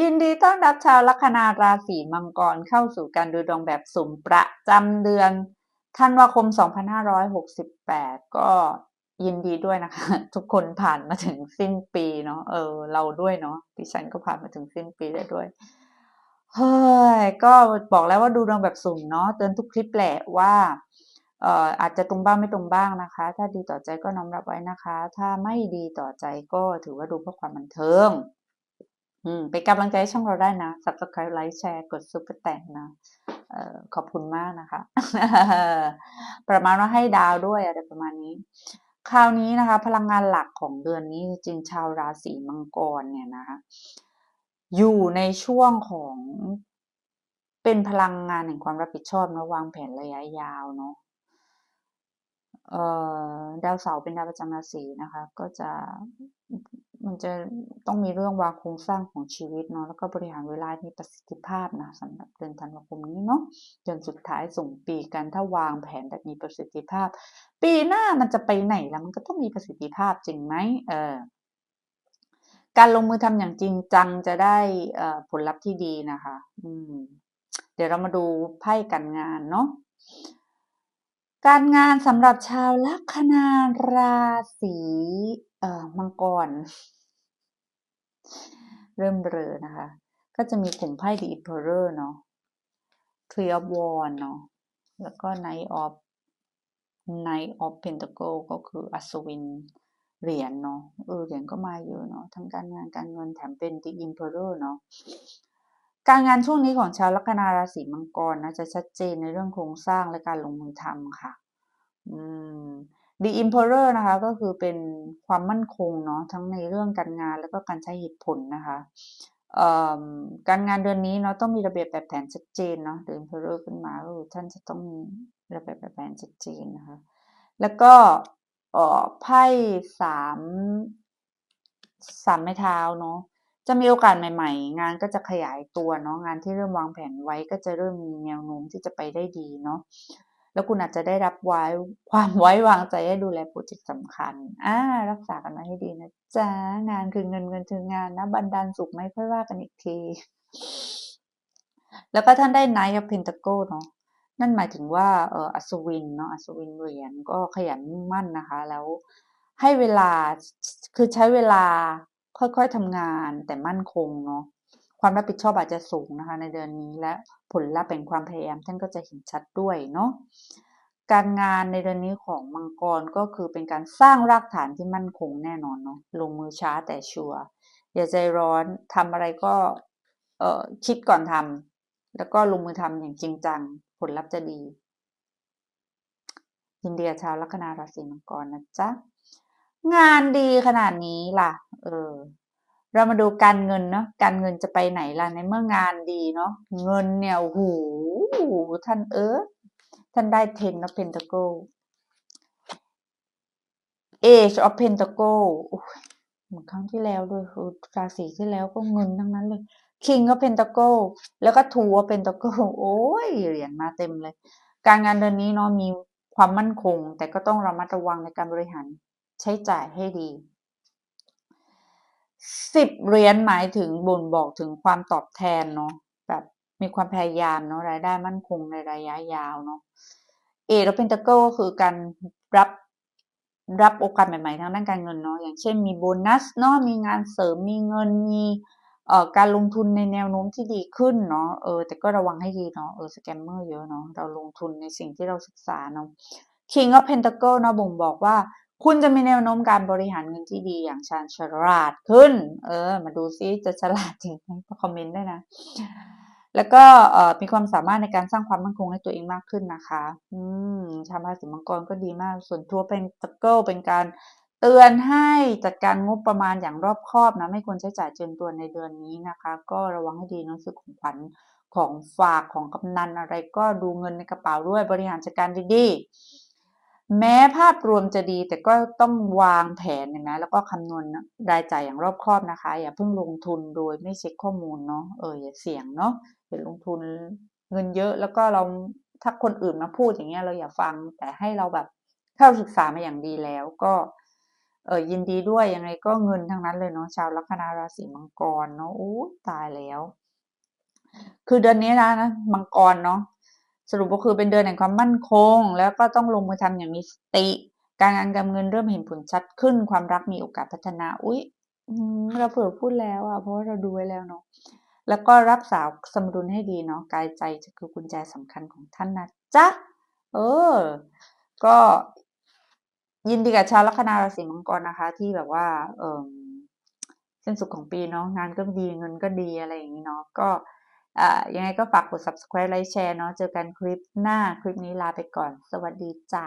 ยินดีต้อนรับชาวลัคนาราศีมังกรเข้าสู่การดูดวงแบบสุ่มประจำเดือนธันวาคม 2568 ก็ยินดีด้วยนะคะ ทุกคนผ่านมาถึงสิ้นปีเนาะเออ เราด้วยเนาะดิฉันก็ผ่านมาถึงสิ้นปีได้ด้วยเฮ้ยก็บอกแล้วว่าดูดวงแบบสุ่มเนาะเตือนทุกคลิปแหละว่าเอ่ออาจจะตรงบ้างไม่ตรงบ้างนะคะ ถ้าดีต่อใจก็น้อมรับไว้นะคะ ถ้าไม่ดีต่อใจก็ถือว่าดูเพื่อความบันเทิง อืมเป็นกำลังใจช่องเราได้นะ subscribe ไลค์แชร์กดซุปเปอร์แต่งนะเอ่อขอบคุณมากนะคะ ประมาณว่าให้ดาวด้วยอะไรประมาณนี้ คราวนี้นะคะ พลังงานหลักของเดือนนี้จริงชาวราศีมังกรเนี่ยนะคะอยู่ในช่วงของเป็นพลังงานแห่งความรับผิดชอบนะวางแผนระยะยาวเนาะเอ่อดาวเสาร์เป็นดาวประจำราศีนะคะ ก็จะ มันจะต้องมีเรื่องวางโครงสร้างของชีวิตเนาะแล้วก็บริหารเวลามีประสิทธิภาพนะสำหรับเดือนธันวาคมนี้เนาะจนสุดท้ายส่งปีกันถ้าวางแผนแบบมีประสิทธิภาพ ปีหน้ามันจะไปไหนแล้วมันก็ต้องมีประสิทธิภาพจริงไหมเออการลงมือทำอย่างจริงจังจะได้ผลลัพธ์ที่ดีนะคะ อืม เดี๋ยวเรามาดูไพ่การงานเนาะ การงานสำหรับชาวลัคนาราศีเอ่อมังกร เริ่มเบลอนะคะ ก็จะมีกลุ่มไพ่ The Emperor เนาะ Three of Wands เนาะแล้วก็ Knight of Knight of Pentacle ก็คืออัศวินเหรียญเนาะเออเหรียญก็มาเยอะเนาะทั้งการงานการเงินแถมเป็น The Emperor เนาะ การงานช่วงนี้ของชาวลัคนาราศีมังกรนะจะชัดเจนในเรื่องโครงสร้างและการลงมือทำค่ะอืม The Emperor นะคะก็คือเป็นความมั่นคงเนาะทั้งในเรื่องการงานแล้วก็การใช้เหตุผลนะคะการงานเดือนนี้เนาะต้องมีระเบียบแบบแผนชัดเจนเนาะ The Emperor ขึ้นมาก็คือท่านจะต้องมีระเบียบแบบแผนชัดเจนนะคะแล้วก็ไพ่สามสามไม้เท้าเนาะ จะมีโอกาสใหม่ ๆ งานก็จะขยายตัวเนาะงานที่เริ่มวางแผนไว้ก็จะเริ่มมีแนวโน้มที่จะไปได้ดีเนาะแล้วคุณอาจจะได้รับไว้ความไว้วางใจให้ดูแลโปรเจกต์สำคัญอ่ารักษากันมาให้ดีนะจ๊ะงานคือเงินเงินคืองานนะบันดาลสุขไม่ค่อยว่ากันอีกที แล้วก็ท่านได้ไนท์กับเพนตาโกเนาะนั่นหมายถึงว่าเอออัศวินเนาะอัศวินเหรียญก็ขยันมุ่งมั่นนะคะ แล้วให้เวลาคือใช้เวลา ค่อยๆทำงานแต่มั่นคงเนาะความรับผิดชอบอาจจะสูงนะคะ ในเดือนนี้และผลลัพธ์เป็นความพยายามท่านก็จะเห็นชัดด้วยเนาะการงานในเดือนนี้ของมังกรก็คือเป็นการสร้างรากฐานที่มั่นคงแน่นอนเนาะลงมือช้าแต่ชัวร์อย่าใจร้อนทำอะไรก็เออคิดก่อนทำแล้วก็ลงมือทำอย่างจริงจัง ผลลัพธ์จะดี ยินดีชาวลัคนาราศีมังกรนะจ๊ะงานดีขนาดนี้ล่ะ เออ เรามาดูการเงินเนาะการเงินจะไปไหนล่ะในเมื่องานดีเนาะเงินเนี่ยโอ้โหท่านเออท่านได้ ten of pentacle age of pentacle เหมือนครั้งที่แล้วด้วยราศีที่แล้วก็เงินทั้งนั้นเลย king of pentacle แล้วก็ two of pentacle โอ้ยเหรียญมาเต็มเลย การงานเดือนนี้เนาะมีความมั่นคง แต่ก็ต้องระมัดระวังในการบริหารใช้จ่ายให้ดี สิบเหรียญหมายถึงบ่งบอกถึงความตอบแทนเนาะแบบมีความพยายามเนาะรายได้มั่นคงในระยะยาวเนาะเอแล้วเป็นตะเกิลก็คือการรับรับโอกาสใหม่ๆทางด้านการเงินเนาะอย่างเช่นมีโบนัสเนาะมีงานเสริมมีเงินมีเอ่อการลงทุนในแนวโน้มที่ดีขึ้นเนาะเออแต่ก็ระวังให้ดีเนาะเออสแกมเมอร์เยอะเนาะเราลงทุนในสิ่งที่เราศึกษาเนาะ King of Pentacle เนาะบ่งบอกว่า คุณจะมีแนวโน้มการบริหารเงินที่ดีอย่างชาญฉลาดขึ้น เออ มาดูซิจะฉลาดจริงไหมคอมเมนต์ได้นะ แล้วก็มีความสามารถในการสร้างความมั่นคงให้ตัวเองมากขึ้นนะคะ อืมชาวราศีมังกรก็ดีมาก ส่วนทัวเป็นตะเกิลเป็นการเตือนให้จัดการงบประมาณอย่างรอบคอบนะ ไม่ควรใช้จ่ายเกินตัวในเดือนนี้นะคะ ก็ระวังให้ดีนะซื้อของขวัญของฝากของกำนันอะไรก็ดูเงินในกระเป๋าด้วยบริหารจัดการดีๆ แม้ภาพรวมจะดีแต่ก็ต้องวางแผนนะแล้วก็คำนวณรายจ่ายอย่างรอบคอบนะคะ อย่าเพิ่งลงทุนโดยไม่เช็คข้อมูลเนาะเอออย่าเสี่ยงเนาะอย่าลงทุนเงินเยอะแล้วก็เราถ้าคนอื่นมาพูดอย่างเงี้ยเราอย่าฟังแต่ให้เราแบบเข้าศึกษามาอย่างดีแล้วก็เออยินดีด้วยยังไงก็เงินทั้งนั้นเลยเนาะชาวลัคนาราศีมังกรเนาะโอ้ตายแล้ว คือเดือนนี้นะนะมังกรเนาะ สรุปก็คือเป็นเดือนแห่งความมั่นคง แล้วก็ต้องลงมือทำอย่างมีสติ การงานการเงินเริ่มเห็นผลชัดขึ้น ความรักมีโอกาสพัฒนา อุ๊ยเราเผื่อพูดแล้วอะเพราะว่าเราดูไว้แล้วเนาะแล้วก็รักษาสมดุลให้ดีเนาะกายใจจะคือกุญแจสำคัญของท่านนะจ๊ะเออ ก็ยินดีกับชาวลัคนาราศีมังกรนะคะ ที่แบบว่า เออเส้นสุดของปีเนาะงานก็ดีเงินก็ดีอะไรอย่างนี้เนาะก็ อ่ายังไงก็ฝากกด subscribe ไลค์แชร์เนาะเจอกันคลิปหน้าคลิปนี้ลาไปก่อน สวัสดีจ้า